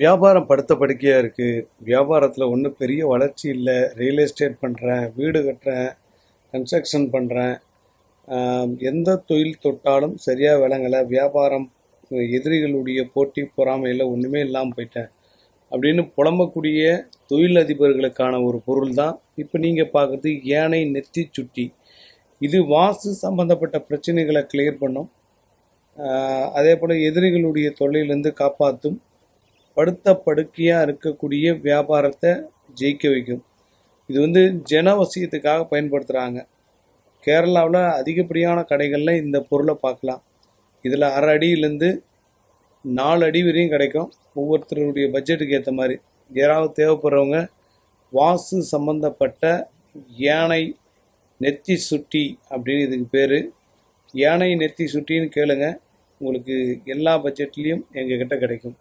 வியாபாரம் படுத்த படுக்கையாக இருக்குது வியாபாரத்தில் ஒன்றும் பெரிய வளர்ச்சி இல்லை. ரியல் எஸ்டேட் பண்ணுறேன் வீடு கட்டுறேன் கன்ஸ்ட்ரக்ஷன் பண்ணுறேன் எந்த தொழில் தொட்டாலும் சரியாக விளங்கலை. வியாபாரம் எதிரிகளுடைய போட்டி பொறாமையில் ஒன்றுமே இல்லாமல் போயிட்டேன். அப்படின்னு புலம்பக்கூடிய தொழிலதிபர்களுக்கான ஒரு பொருள் தான் இப்போ நீங்கள் பார்க்குறது யானை நெத்தி சுட்டி. இது வாசு சம்பந்தப்பட்ட பிரச்சனைகளை கிளியர் பண்ணும். அதே போல் எதிரிகளுடைய தொல்லையிலேருந்து காப்பாற்றும் படுத்த படுக்கையாக இருக்கக்கூடிய வியாபாரத்தை ஜெயிக்க வைக்கும். இது வந்து ஜனவசியத்துக்காக பயன்படுத்துகிறாங்க கேரளாவில் அதிகப்படியான கடைகளில் இந்த பொருளை பார்க்கலாம். இதில் அரை அடியிலேருந்து நாலு அடி வரையும் கிடைக்கும். ஒவ்வொருத்தருடைய பட்ஜெட்டுக்கு ஏற்ற மாதிரி. யாராவது தேவைப்படுறவங்க வாசு சம்பந்தப்பட்ட யானை நெத்தி சுட்டி அப்படின்னு இதுக்கு பேர். யானை நெத்தி சுட்டின்னு கேளுங்க. உங்களுக்கு எல்லா பட்ஜெட்லேயும் எங்கக்கிட்ட கிடைக்கும்.